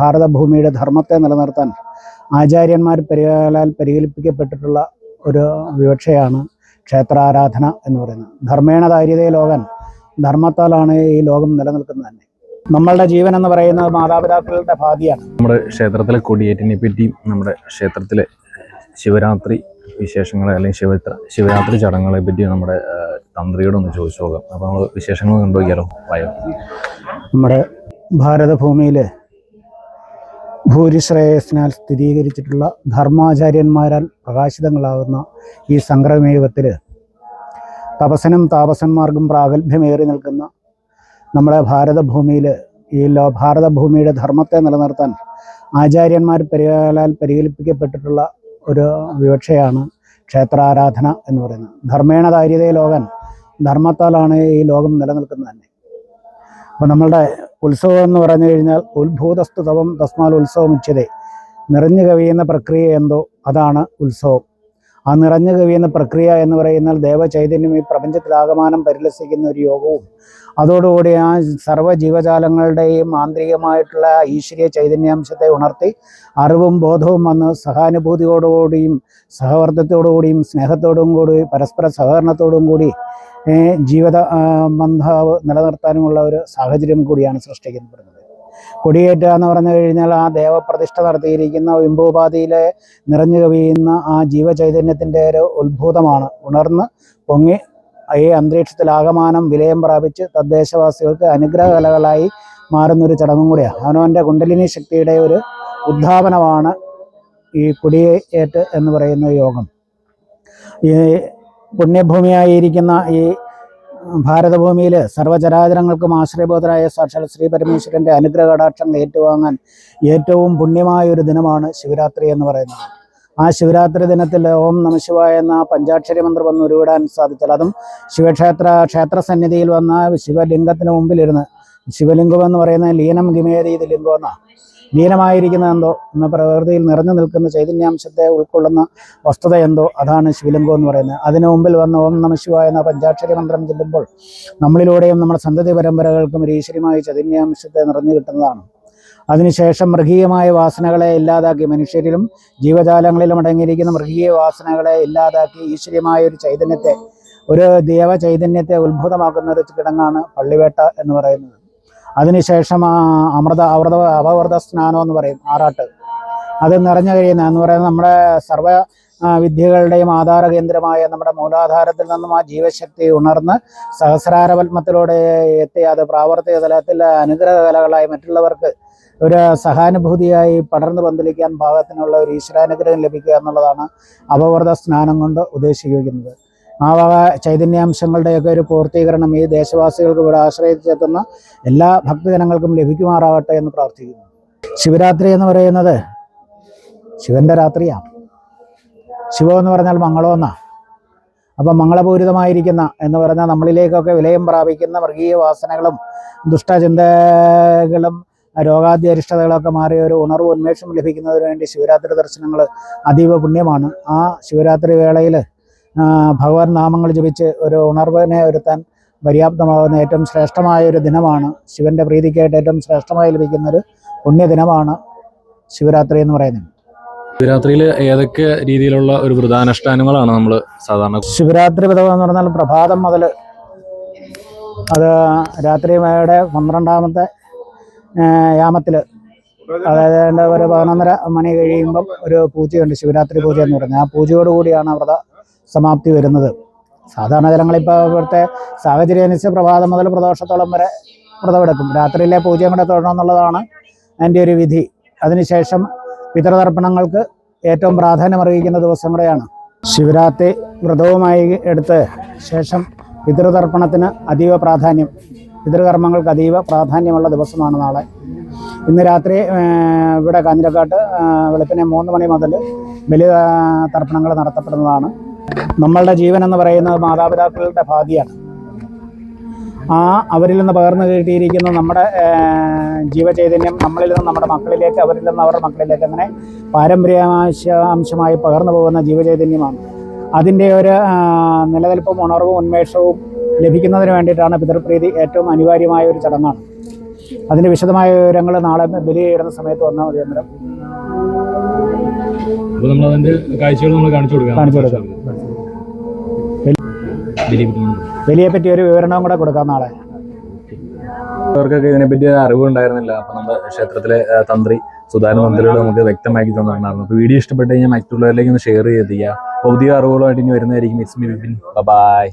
ഭാരതഭൂമിയുടെ ധർമ്മത്തെ നിലനിർത്താൻ ആചാര്യന്മാർ പരിഹാലാൽ പരികൽപ്പിക്കപ്പെട്ടിട്ടുള്ള ഒരു വിവക്ഷയാണ് ക്ഷേത്രാരാധന എന്ന് പറയുന്നത്. ധർമ്മേണ ധാര്യതേ ലോകൻ ധർമ്മത്താലാണ് ഈ ലോകം നിലനിൽക്കുന്നത് തന്നെ. നമ്മളുടെ ജീവൻ എന്ന് പറയുന്നത് മാതാപിതാക്കളുടെ ഭാവിയാണ്. നമ്മുടെ ക്ഷേത്രത്തിലെ കൊടിയേറ്റിനെ പറ്റിയും നമ്മുടെ ക്ഷേത്രത്തിലെ ശിവരാത്രി വിശേഷങ്ങളെ അല്ലെങ്കിൽ ശിവത്ര ശിവരാത്രി ചടങ്ങുകളെ പറ്റി നമ്മുടെ തന്ത്രിയോട് ഒന്ന് ചോദിച്ചു നോക്കാം. അപ്പോൾ നമ്മൾ വിശേഷങ്ങൾ കണ്ടുപോയിക്കാലോ വായോ. നമ്മുടെ ഭാരതഭൂമിയിൽ ഭൂരിശ്രേയസിനാൽ സ്ഥിരീകരിച്ചിട്ടുള്ള ധർമാചാര്യന്മാരാൽ പ്രകാശിതങ്ങളാകുന്ന ഈ സംക്രമയുഗത്തിൽ തപസനും താപസന്മാർക്കും പ്രാഗൽഭ്യമേറി നിൽക്കുന്ന നമ്മുടെ ഭാരതഭൂമിയിൽ ഈ ലോ ഭാരതഭൂമിയുടെ ധർമ്മത്തെ നിലനിർത്താൻ ആചാര്യന്മാർ പരിഗാലാൽ പരികൽപ്പിക്കപ്പെട്ടിട്ടുള്ള ഒരു വിവക്ഷയാണ് ക്ഷേത്രാരാധന എന്ന് പറയുന്നത്. ധർമ്മേണ ധാര്യതേ ലോകൻ ധർമ്മത്താലാണ് ഈ ലോകം നിലനിൽക്കുന്നത് തന്നെ. അപ്പോൾ നമ്മളുടെ ഉത്സവം എന്ന് പറഞ്ഞു കഴിഞ്ഞാൽ ഉത്ഭൂതസ്തുതവം തസ്മാൽ ഉത്സവം ഉച്ചതേ. നിറഞ്ഞു കവിയുന്ന പ്രക്രിയ എന്തോ? അതാണ് ഉത്സവം. ആ നിറഞ്ഞു കവിയുന്ന പ്രക്രിയ എന്ന് പറയുന്നാൽ ദേവചൈതന്യം ഈ പ്രപഞ്ചത്തിലാകമാനം പരിലസിക്കുന്ന ഒരു യോഗവും. അതോടുകൂടി ആ സർവ ജീവജാലങ്ങളുടെയും ആന്തരികമായിട്ടുള്ള ഈശ്വരീയ ചൈതന്യാംശത്തെ ഉണർത്തി അറിവും ബോധവും വന്ന് സഹാനുഭൂതിയോടുകൂടിയും സഹവർദ്ധത്തോടുകൂടിയും സ്നേഹത്തോടും കൂടി പരസ്പര സഹകരണത്തോടും കൂടി ജീവിത ബന്ധാവ് നിലനിർത്താനുമുള്ള ഒരു സാഹചര്യം കൂടിയാണ് സൃഷ്ടിക്കപ്പെടുന്നത്. കൊടിയേറ്റ എന്ന് പറഞ്ഞു കഴിഞ്ഞാൽ ആ ദേവപ്രതിഷ്ഠ നടത്തിയിരിക്കുന്ന ബിംബോപാധിയിലെ നിറഞ്ഞു കവിയുന്ന ആ ജീവചൈതന്യത്തിന്റെ ഒരു ഉത്ഭൂതമാണ്. ഉണർന്ന് പൊങ്ങി ഈ അന്തരീക്ഷത്തിൽ ആകമാനം വിലയം പ്രാപിച്ച് തദ്ദേശവാസികൾക്ക് അനുഗ്രഹകലകളായി മാറുന്നൊരു ചടങ്ങും കൂടിയാണ്. അവനവന്റെ കുണ്ടലിനി ശക്തിയുടെ ഒരു ഉദ്ധാപനമാണ് ഈ കുടിയേറ്റ് എന്ന് പറയുന്ന യോഗം. ഈ പുണ്യഭൂമിയായിരിക്കുന്ന ഈ ഭാരതഭൂമിയിൽ സർവചരാചരങ്ങൾക്കും ആശ്രയബോധരായ സാക്ഷാൽ ശ്രീ പരമേശ്വരന്റെ അനുഗ്രഹ കടാക്ഷങ്ങൾ ഏറ്റുവാങ്ങാൻ ഏറ്റവും പുണ്യമായ ഒരു ദിനമാണ് ശിവരാത്രി എന്ന് പറയുന്നത്. ആ ശിവരാത്രി ദിനത്തിൽ ഓം നമശിവായ എന്ന പഞ്ചാക്ഷരി മന്ത്രം വന്ന് ഉരുവിടാൻ സാധിച്ചാൽ അതും ശിവക്ഷേത്ര ക്ഷേത്ര സന്നിധിയിൽ വന്ന ശിവലിംഗത്തിന് മുമ്പിലിരുന്ന് ശിവലിംഗം എന്ന് പറയുന്ന ലീനം ഗിമേരീത് ലിംഗം എന്നാ ലീനമായിരിക്കുന്ന എന്തോ എന്ന പ്രകൃതിയിൽ നിറഞ്ഞു നിൽക്കുന്ന ചൈതന്യാംശത്തെ ഉൾക്കൊള്ളുന്ന വസ്തുത എന്തോ അതാണ് ശിവലിംഗം എന്ന് പറയുന്നത്. അതിനു മുമ്പിൽ വന്ന ഓം നമ ശിവായ എന്ന പഞ്ചാക്ഷരി മന്ത്രം ചെല്ലുമ്പോൾ നമ്മളിലൂടെയും നമ്മുടെ സന്തതി പരമ്പരകൾക്കും ഒരു ഈശ്വര്യമായ ചൈതന്യാംശത്തെ നിറഞ്ഞു കിട്ടുന്നതാണ്. അതിനുശേഷം മൃഗീയമായ വാസനകളെ ഇല്ലാതാക്കി മനുഷ്യരിലും ജീവജാലങ്ങളിലും അടങ്ങിയിരിക്കുന്ന മൃഗീയ വാസനകളെ ഇല്ലാതാക്കി ഈശ്വരമായ ഒരു ചൈതന്യത്തെ ഒരു ദേവ ചൈതന്യത്തെ ഉത്ഭുതമാക്കുന്ന ഒരു കിടങ്ങാണ് പള്ളിവേട്ട എന്ന് പറയുന്നത്. അതിനുശേഷം അമൃത അമൃത അപവൃത സ്നാനം എന്ന് പറയും ആറാട്ട്. അത് നിറഞ്ഞു കഴിയുന്ന എന്ന് പറയുന്നത് നമ്മുടെ സർവ വിദ്യകളുടെയും ആധാര കേന്ദ്രമായ നമ്മുടെ മൂലാധാരത്തിൽ നിന്നും ആ ജീവശക്തി ഉണർന്ന് സഹസ്രാരപത്മത്തിലൂടെ എത്തി അത് പ്രാവർത്തിക തലത്തിൽ അനുഗ്രഹ കലകളായി മറ്റുള്ളവർക്ക് ഒരു സഹാനുഭൂതിയായി പടർന്നു പന്തലിക്കാൻ ഭാഗത്തിനുള്ള ഒരു ഈശ്വരാനുഗ്രഹം ലഭിക്കുക എന്നുള്ളതാണ് അപവർത സ്നാനം കൊണ്ട് ഉദ്ദേശിക്കുന്നത് ആ വക ചൈതന്യാംശങ്ങളുടെയൊക്കെ ഒരു പൂർത്തീകരണം ഈ ദേശവാസികൾക്ക് ഇവിടെ ആശ്രയിച്ചെത്തുന്ന എല്ലാ ഭക്തജനങ്ങൾക്കും ലഭിക്കുമാറാവട്ടെ എന്ന് പ്രാർത്ഥിക്കുന്നു. ശിവരാത്രി എന്ന് പറയുന്നത് ശിവന്റെ രാത്രിയാണ്. ശിവം എന്ന് പറഞ്ഞാൽ മംഗളമെന്നാ അപ്പം മംഗളപൂരിതമായിരിക്കുന്ന എന്ന് പറഞ്ഞാൽ നമ്മളിലേക്കൊക്കെ വിലയം പ്രാപിക്കുന്ന മൃഗീയ വാസനകളും ദുഷ്ടചിന്തകളും രോഗാധ്യരിഷ്ടതകളൊക്കെ മാറിയ ഒരു ഉണർവ് ഉന്മേഷം ലഭിക്കുന്നതിന് വേണ്ടി ശിവരാത്രി ദർശനങ്ങൾ അതീവ പുണ്യമാണ്. ആ ശിവരാത്രി വേളയിൽ ഭഗവാൻ നാമങ്ങൾ ജപിച്ച് ഒരു ഉണർവിനെ ഒരുത്താൻ പര്യാപ്തമാകുന്ന ഏറ്റവും ശ്രേഷ്ഠമായ ഒരു ദിനമാണ്. ശിവന്റെ പ്രീതിക്കായിട്ട് ഏറ്റവും ശ്രേഷ്ഠമായി ലഭിക്കുന്ന ഒരു പുണ്യദിനമാണ് ശിവരാത്രി എന്ന് പറയുന്നത്. ശിവരാത്രിയിൽ ഏതൊക്കെ രീതിയിലുള്ള ഒരു വ്രതാനുഷ്ഠാനങ്ങളാണ് നമ്മൾ സാധാരണ ശിവരാത്രി വ്രതം എന്ന് പറഞ്ഞാൽ പ്രഭാതം മുതൽ അത് രാത്രിയുടെ പന്ത്രണ്ടാമത്തെ യാമത്തിൽ അതായത് ഒരു പതിനൊന്നര മണി കഴിയുമ്പം ഒരു പൂജയുണ്ട് ശിവരാത്രി പൂജ എന്ന് പറയുന്നത്. ആ പൂജയോടുകൂടിയാണ് വ്രത സമാപ്തി വരുന്നത്. സാധാരണ ജനങ്ങളിപ്പോൾ ഇവിടുത്തെ സാഹചര്യം അനുസരിച്ച് പ്രഭാതം മുതൽ പ്രദോഷത്തോളം വരെ വ്രതമെടുക്കും. രാത്രിയിലെ പൂജയും കൂടെ തൊഴണം എന്നുള്ളതാണ് എന്റെ ഒരു വിധി. അതിനുശേഷം പിതൃതർപ്പണങ്ങൾക്ക് ഏറ്റവും പ്രാധാന്യം അറിയിക്കുന്ന ദിവസം കൂടെയാണ്. ശിവരാത്രി വ്രതവുമായി എടുത്ത് ശേഷം പിതൃതർപ്പണത്തിന് അതീവ പ്രാധാന്യം. പിതൃകർമ്മങ്ങൾക്ക് അതീവ പ്രാധാന്യമുള്ള ദിവസമാണ് നാളെ. ഇന്ന് രാത്രി ഇവിടെ കാഞ്ഞിരക്കാട്ട് വെളുപ്പിനെ മൂന്ന് മണി മുതൽ ബലി തർപ്പണങ്ങൾ നടത്തപ്പെടുന്നതാണ്. നമ്മളുടെ ജീവൻ എന്ന് പറയുന്നത് മാതാപിതാക്കളുടെ ഭാഗ്യമാണ് ആ അവരിൽ നിന്ന് പകർന്നു കിട്ടിയിരിക്കുന്ന നമ്മുടെ ജീവചൈതന്യം നമ്മളിൽ നിന്ന് നമ്മുടെ മക്കളിലേക്ക് അവരിൽ നിന്ന് അവരുടെ മക്കളിലേക്ക് അങ്ങനെ പാരമ്പര്യാംശ അംശമായി പകർന്നു പോകുന്ന ജീവചൈതന്യമാണ്. അതിന്റെ ഒരു നിലനിൽപ്പും ഉണർവും ഉന്മേഷവും ലഭിക്കുന്നതിന് വേണ്ടിയിട്ടാണ് പിതൃപ്രീതി ഏറ്റവും അനിവാര്യമായ ഒരു ചടങ്ങാണ്. അതിന്റെ വിശദമായ വിവരങ്ങൾ നാളെ ബലിയിടുന്ന സമയത്ത് വന്നാൽ മതി അന്നേരം. അപ്പോൾ നമ്മൾ അതിന്റെ കാഴ്ചകൾ നമ്മൾ കാണിച്ചു കൊടുക്കാം. കാണിച്ചു കൊടുക്കാം. ബലിയെ പറ്റി ഒരു വിവരണം കൂടെ കൊടുക്കാം നാളെ. അവർക്കൊക്കെ ഇതിനെപ്പറ്റി അറിവ് ഉണ്ടായിരുന്നില്ല അപ്പൊ നമ്മുടെ ക്ഷേത്രത്തിലെ തന്ത്രി സുധാരണ മന്ത്രിയോട് നമുക്ക് വ്യക്തമാക്കി തന്നിട്ടുണ്ടായിരുന്നു. അപ്പൊ വീഡിയോ ഇഷ്ടപ്പെട്ട് കഴിഞ്ഞാൽ മറ്റുള്ളവരിലേക്ക് ഒന്ന് ഷെയർ ചെയ്ത് ചെയ്യുക പുതിയ അറിവുകളുമായിട്ട് ഇനി വരുന്നതായിരിക്കും. It's me Bipin. ബൈ